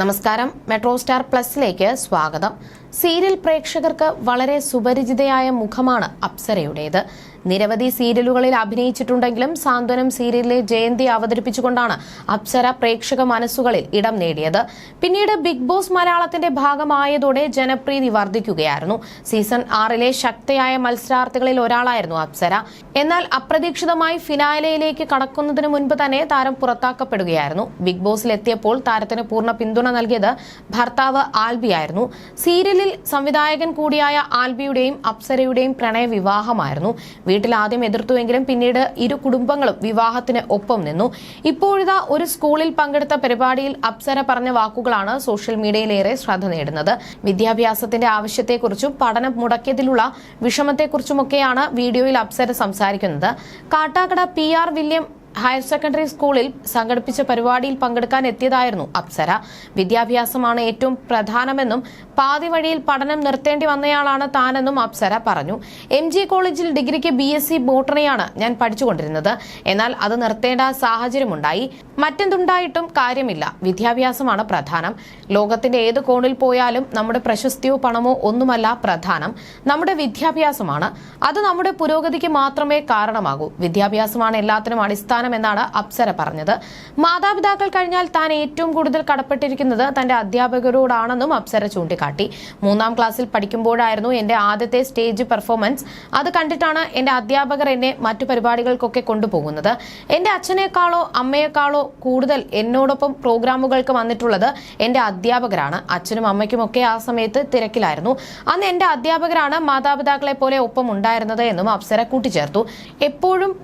നമസ്കാരം. Metro star പ്ലസിലേക്ക് സ്വാഗതം. Serial പ്രേക്ഷകർക്ക് വളരെ സുപരിചിതയായ മുഖമാണ് അപ്സരയുടേത്. നിരവധി സീരിയലുകളിൽ അഭിനയിച്ചിട്ടുണ്ടെങ്കിലും സാന്ത്വനം സീരിയലിലെ ജയന്തി അവതരിപ്പിച്ചുകൊണ്ടാണ് അപ്സര പ്രേക്ഷക മനസ്സുകളിൽ ഇടം നേടിയത്. പിന്നീട് ബിഗ് ബോസ് മലയാളത്തിന്റെ ഭാഗമായതോടെ ജനപ്രീതി വർദ്ധിക്കുകയായിരുന്നു. സീസൺ ആറിലെ ശക്തയായ മത്സരാർത്ഥികളിൽ ഒരാളായിരുന്നു അപ്സര. എന്നാൽ അപ്രതീക്ഷിതമായി ഫിനാലയിലേക്ക് കടക്കുന്നതിന് മുൻപ് തന്നെ താരം പുറത്താക്കപ്പെടുകയായിരുന്നു. ബിഗ് ബോസിൽ എത്തിയപ്പോൾ താരത്തിന് പൂർണ പിന്തുണ നൽകിയത് ഭർത്താവ് ആൽബിയായിരുന്നു. സീരിയലിൽ സംവിധായകൻ കൂടിയായ ആൽബിയുടെയും അപ്സരയുടെയും പ്രണയ വിവാഹമായിരുന്നു വീട്ടിൽ ആദ്യം എതിർത്തുവെങ്കിലും പിന്നീട് ഇരു കുടുംബങ്ങളും വിവാഹത്തിന് ഒപ്പം നിന്നു. ഇപ്പോഴിതാ ഒരു സ്കൂളിൽ പങ്കെടുത്ത പരിപാടിയിൽ അപ്സര പറഞ്ഞ വാക്കുകളാണ് സോഷ്യൽ മീഡിയയിലേറെ ശ്രദ്ധ നേടുന്നത്. വിദ്യാഭ്യാസത്തിന്റെ ആവശ്യത്തെക്കുറിച്ചും പഠനം മുടക്കിയതിലുള്ള വിഷമത്തെക്കുറിച്ചുമൊക്കെയാണ് വീഡിയോയിൽ അപ്സര സംസാരിക്കുന്നത്. Kattakada P R William higher secondary സ്കൂളിൽ സംഘടിപ്പിച്ച പരിപാടിയിൽ പങ്കെടുക്കാൻ എത്തിയതായിരുന്നു അപ്സര. വിദ്യാഭ്യാസമാണ് ഏറ്റവും പ്രധാനമെന്നും പാതി വഴിയിൽ പഠനം നിർത്തേണ്ടി വന്നയാളാണ് താനെന്നും അപ്സര പറഞ്ഞു. എം ജി കോളേജിൽ ഡിഗ്രിക്ക് ബി എസ് സി ബോട്ടണിയാണ് ഞാൻ പഠിച്ചുകൊണ്ടിരുന്നത്. എന്നാൽ അത് നിർത്തേണ്ട സാഹചര്യമുണ്ടായി. മറ്റെന്തുണ്ടായിട്ടും കാര്യമില്ല. വിദ്യാഭ്യാസമാണ് പ്രധാനം. ലോകത്തിന്റെ ഏത് കോണിൽ പോയാലും നമ്മുടെ പ്രശസ്തിയോ പണമോ ഒന്നുമല്ല പ്രധാനം. നമ്മുടെ വിദ്യാഭ്യാസമാണ്. അത് നമ്മുടെ പുരോഗതിക്ക് മാത്രമേ കാരണമാകൂ. വിദ്യാഭ്യാസമാണ് എല്ലാത്തിനും അടിസ്ഥാനം എന്നാണ് അപ്സര പറഞ്ഞത്. മാതാപിതാക്കൾ കഴിഞ്ഞാൽ താൻ ഏറ്റവും കൂടുതൽ കടപ്പെട്ടിരിക്കുന്നത് തന്റെ അധ്യാപകരോടാണെന്നും അപ്സര ചൂണ്ടിക്കാട്ടി. മൂന്നാം ക്ലാസ്സിൽ പഠിക്കുമ്പോഴായിരുന്നു എന്റെ ആദ്യത്തെ സ്റ്റേജ് പെർഫോമൻസ്. അത് കണ്ടിട്ടാണ് എന്റെ അധ്യാപകർ എന്നെ മറ്റു പരിപാടികൾക്കൊക്കെ കൊണ്ടുപോകുന്നത്. എന്റെ അച്ഛനേക്കാളോ അമ്മയെക്കാളോ കൂടുതൽ എന്നോടൊപ്പം പ്രോഗ്രാമുകൾക്ക് വന്നിട്ടുള്ളത് എന്റെ അധ്യാപകരാണ്. അച്ഛനും അമ്മയ്ക്കുമൊക്കെ ആ സമയത്ത് തിരക്കിലായിരുന്നു. അന്ന് എന്റെ അധ്യാപകരാണ് മാതാപിതാക്കളെ പോലെ ഒപ്പം ഉണ്ടായിരുന്നത് എന്നും അപ്സര കൂട്ടിച്ചേർത്തു. എപ്പോഴും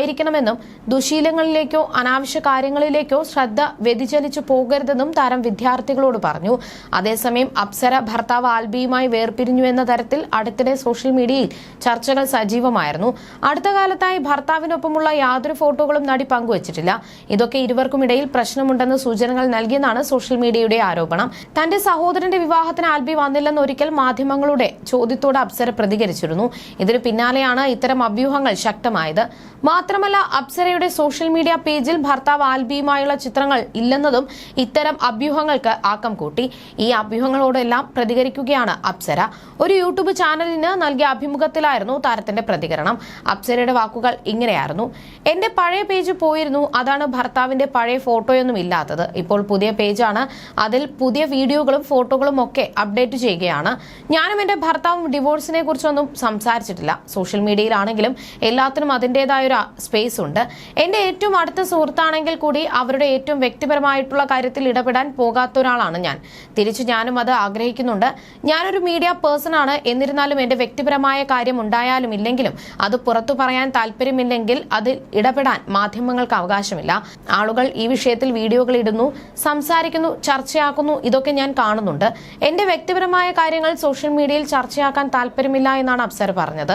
പ്രകാശിച്ചുകൊണ്ടിരിക്കുന്നവരായിരിക്കണമെന്നും ദുശീലങ്ങളിലേക്കോ അനാവശ്യ കാര്യങ്ങളിലേക്കോ ശ്രദ്ധ വ്യതിചലിച്ചു പോകരുതെന്നും താരം വിദ്യാർത്ഥികളോട് പറഞ്ഞു. അതേസമയം അപ്സര ഭർത്താവ് ആൽബിയുമായി വേർപിരിഞ്ഞു എന്ന തരത്തിൽ അടുത്തിടെ സോഷ്യൽ മീഡിയയിൽ ചർച്ചകൾ സജീവമായിരുന്നു. അടുത്ത കാലത്തായി ഭർത്താവിനൊപ്പമുള്ള യാതൊരു ഫോട്ടോകളും നടി പങ്കുവച്ചിട്ടില്ല. ഇതൊക്കെ ഇരുവർക്കും ഇടയിൽ പ്രശ്നമുണ്ടെന്ന് സൂചനകൾ നൽകിയെന്നാണ് സോഷ്യൽ മീഡിയയുടെ ആരോപണം. തന്റെ സഹോദരന്റെ വിവാഹത്തിന് ആൽബി വന്നില്ലെന്ന് ഒരിക്കൽ മാധ്യമങ്ങളുടെ ചോദ്യത്തോട് അപ്സര പ്രതികരിച്ചിരുന്നു. ഇതിന് പിന്നാലെയാണ് ഇത്തരം അഭ്യൂഹങ്ങൾ ശക്തമായത്. മാത്രമല്ല അപ്സരയുടെ സോഷ്യൽ മീഡിയ പേജിൽ ഭർത്താവ് ആൽബിയുമായുള്ള ചിത്രങ്ങൾ ഇല്ലെന്നതും ഇത്തരം അഭ്യൂഹങ്ങൾക്ക് ആക്കം കൂട്ടി. ഈ അഭ്യൂഹങ്ങളോടെല്ലാം പ്രതികരിക്കുകയാണ് അപ്സര. ഒരു യൂട്യൂബ് ചാനലിന് നൽകിയ അഭിമുഖത്തിലായിരുന്നു താരത്തിന്റെ പ്രതികരണം. അപ്സരയുടെ വാക്കുകൾ ഇങ്ങനെയായിരുന്നു. എന്റെ പഴയ പേജ് പോയിരുന്നു. അതാണ് ഭർത്താവിന്റെ പഴയ ഫോട്ടോയൊന്നും ഇല്ലാത്തത്. ഇപ്പോൾ പുതിയ പേജാണ്. അതിൽ പുതിയ വീഡിയോകളും ഫോട്ടോകളും ഒക്കെ അപ്ഡേറ്റ് ചെയ്യുകയാണ്. ഞാനും എന്റെ ഭർത്താവും ഡിവോഴ്സിനെ കുറിച്ചൊന്നും സംസാരിച്ചിട്ടില്ല. സോഷ്യൽ മീഡിയയിലാണെങ്കിലും എല്ലാത്തിനും അതിന്റെതായ ഒരു സ്പേസ് ഉണ്ട്. എന്റെ ഏറ്റവും അടുത്ത സുഹൃത്താണെങ്കിൽ കൂടി അവരുടെ ഏറ്റവും വ്യക്തിപരമായിട്ടുള്ള കാര്യത്തിൽ ഇടപെടാൻ പോകാത്ത ഒരാളാണ് ഞാൻ. തിരിച്ചു ഞാനും അത് ആഗ്രഹിക്കുന്നുണ്ട്. ഞാനൊരു മീഡിയ പേഴ്സൺ ആണ്. എന്നിരുന്നാലും എന്റെ വ്യക്തിപരമായ കാര്യം ഉണ്ടായാലും ഇല്ലെങ്കിലും അത് പുറത്തു പറയാൻ താല്പര്യമില്ലെങ്കിൽ അതിൽ ഇടപെടാൻ മാധ്യമങ്ങൾക്ക് അവകാശമില്ല. ആളുകൾ ഈ വിഷയത്തിൽ വീഡിയോകൾ ഇടുന്നു സംസാരിക്കുന്നു ചർച്ചയാക്കുന്നു ഇതൊക്കെ ഞാൻ കാണുന്നുണ്ട്. എന്റെ വ്യക്തിപരമായ കാര്യങ്ങൾ സോഷ്യൽ മീഡിയയിൽ ചർച്ചയാക്കാൻ താല്പര്യമില്ല എന്നാണ് അഫ്സർ പറഞ്ഞത്.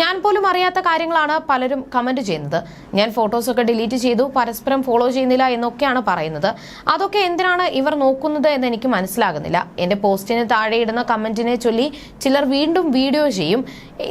ഞാൻ പോലും അറിയാത്ത കാര്യങ്ങളാണ് പലരും കമന്റ് ചെയ്യുന്നത്. ഞാൻ ഫോട്ടോസൊക്കെ ഡിലീറ്റ് ചെയ്തു പരസ്പരം ഫോളോ ചെയ്യുന്നില്ല എന്നൊക്കെയാണ് പറയുന്നത്. അതൊക്കെ എന്തിനാണ് ഇവർ നോക്കുന്നത് എന്ന് എനിക്ക് മനസ്സിലാകുന്നില്ല. എന്റെ പോസ്റ്റിന് താഴെ ഇടുന്ന കമന്റിനെ ചൊല്ലി ചിലർ വീണ്ടും വീഡിയോ ചെയ്യും.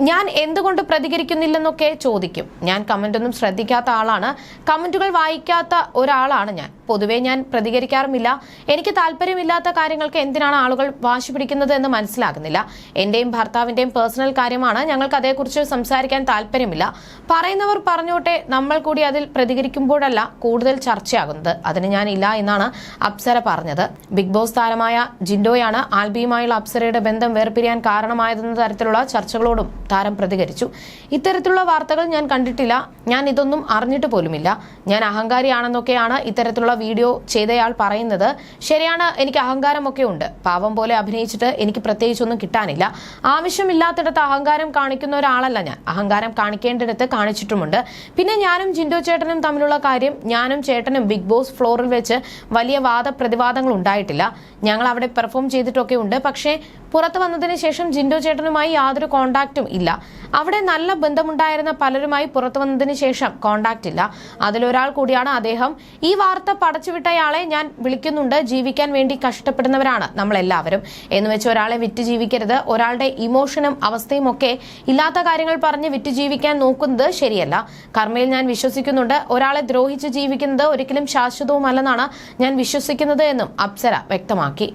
ഞാൻ എന്തുകൊണ്ട് പ്രതികരിക്കുന്നില്ലെന്നൊക്കെ ചോദിക്കും. ഞാൻ കമന്റ് ഒന്നും ശ്രദ്ധിക്കാത്ത ആളാണ്. കമന്റുകൾ വായിക്കാത്ത ഒരാളാണ് ഞാൻ. പൊതുവേ ഞാൻ പ്രതികരിക്കാറുമില്ല. എനിക്ക് താല്പര്യമില്ലാത്ത കാര്യങ്ങൾക്ക് എന്തിനാണ് ആളുകൾ വാശി പിടിക്കുന്നത് എന്ന് മനസ്സിലാകുന്നില്ല. എന്റെയും ഭർത്താവിന്റെയും പേഴ്സണൽ കാര്യമാണ്. ഞങ്ങൾക്ക് അതേക്കുറിച്ച് സംസാരിക്കാൻ താല്പര്യമില്ല. പറയുന്നവർ പറഞ്ഞോട്ടെ നമ്മൾ കൂടി അതിൽ പ്രതികരിക്കുമ്പോഴല്ല കൂടുതൽ ചർച്ചയാകുന്നത്. അതിന് ഞാൻ ഇല്ല എന്നാണ് അപ്സര പറഞ്ഞത്. ബിഗ് ബോസ് താരമായ ജിൻഡോയാണ് ആൽബിയുമായുള്ള അപ്സരയുടെ ബന്ധം വേർപിരിയാൻ കാരണമായതെന്ന തരത്തിലുള്ള ചർച്ചകളോടും താരം പ്രതികരിച്ചു. ഇത്തരത്തിലുള്ള വാർത്തകൾ ഞാൻ കണ്ടിട്ടില്ല. ഞാൻ ഇതൊന്നും അറിഞ്ഞിട്ട് പോലുമില്ല. ഞാൻ അഹങ്കാരിയാണെന്നൊക്കെയാണ് ഇത്തരത്തിലുള്ള വീഡിയോ ചെയ്തയാൾ പറയുന്നത് ശരിയാണ് എനിക്ക് അഹങ്കാരമൊക്കെ ഉണ്ട്. പാവം പോലെ അഭിനയിച്ചിട്ട് എനിക്ക് പ്രത്യേകിച്ചൊന്നും കിട്ടാനില്ല. ആവശ്യമില്ലാത്തിടത്ത് അഹങ്കാരം കാണിക്കുന്ന ഒരാളല്ല ഞാൻ. അഹങ്കാരം കാണിക്കേണ്ടിടത്ത് കാണിച്ചിട്ടുമുണ്ട്. പിന്നെ ഞാനും ജിൻഡോ ചേട്ടനും തമ്മിലുള്ള കാര്യം ഞാനും ചേട്ടനും ബിഗ് ബോസ് ഫ്ലോറിൽ വെച്ച് വലിയ വാദപ്രതിവാദങ്ങൾ ഉണ്ടായിട്ടില്ല. ഞങ്ങൾ അവിടെ പെർഫോം ചെയ്തിട്ടൊക്കെ ഉണ്ട്. പക്ഷേ പുറത്തു വന്നതിന് ശേഷം ജിൻഡോ ചേട്ടനുമായി യാതൊരു കോണ്ടാക്റ്റും ഇല്ല. അവിടെ നല്ല ബന്ധമുണ്ടായിരുന്ന പലരുമായി പുറത്തു വന്നതിന് ശേഷം കോണ്ടാക്റ്റ് ഇല്ല. അതിലൊരാൾ കൂടിയാണ് അദ്ദേഹം. ഈ വാർത്ത പടച്ചുവിട്ടയാളെ ഞാൻ വിളിക്കുന്നുണ്ട്. ജീവിക്കാൻ വേണ്ടി കഷ്ടപ്പെടുന്നവരാണ് നമ്മളെല്ലാവരും. എന്ന് വെച്ച് ഒരാളെ വിറ്റ് ജീവിക്കരുത്. ഒരാളുടെ ഇമോഷനും അവസ്ഥയും ഒക്കെ ഇല്ലാത്ത കാര്യങ്ങൾ പറഞ്ഞ് വിറ്റ് ജീവിക്കാൻ നോക്കുന്നത് ശരിയല്ല. കർമ്മയിൽ ഞാൻ വിശ്വസിക്കുന്നുണ്ട്. ഒരാളെ ദ്രോഹിച്ച് ജീവിക്കുന്നത് ഒരിക്കലും ശാശ്വതവുമല്ലെന്നാണ് ഞാൻ വിശ്വസിക്കുന്നത് എന്നും അപ്സര വ്യക്തമാക്കി.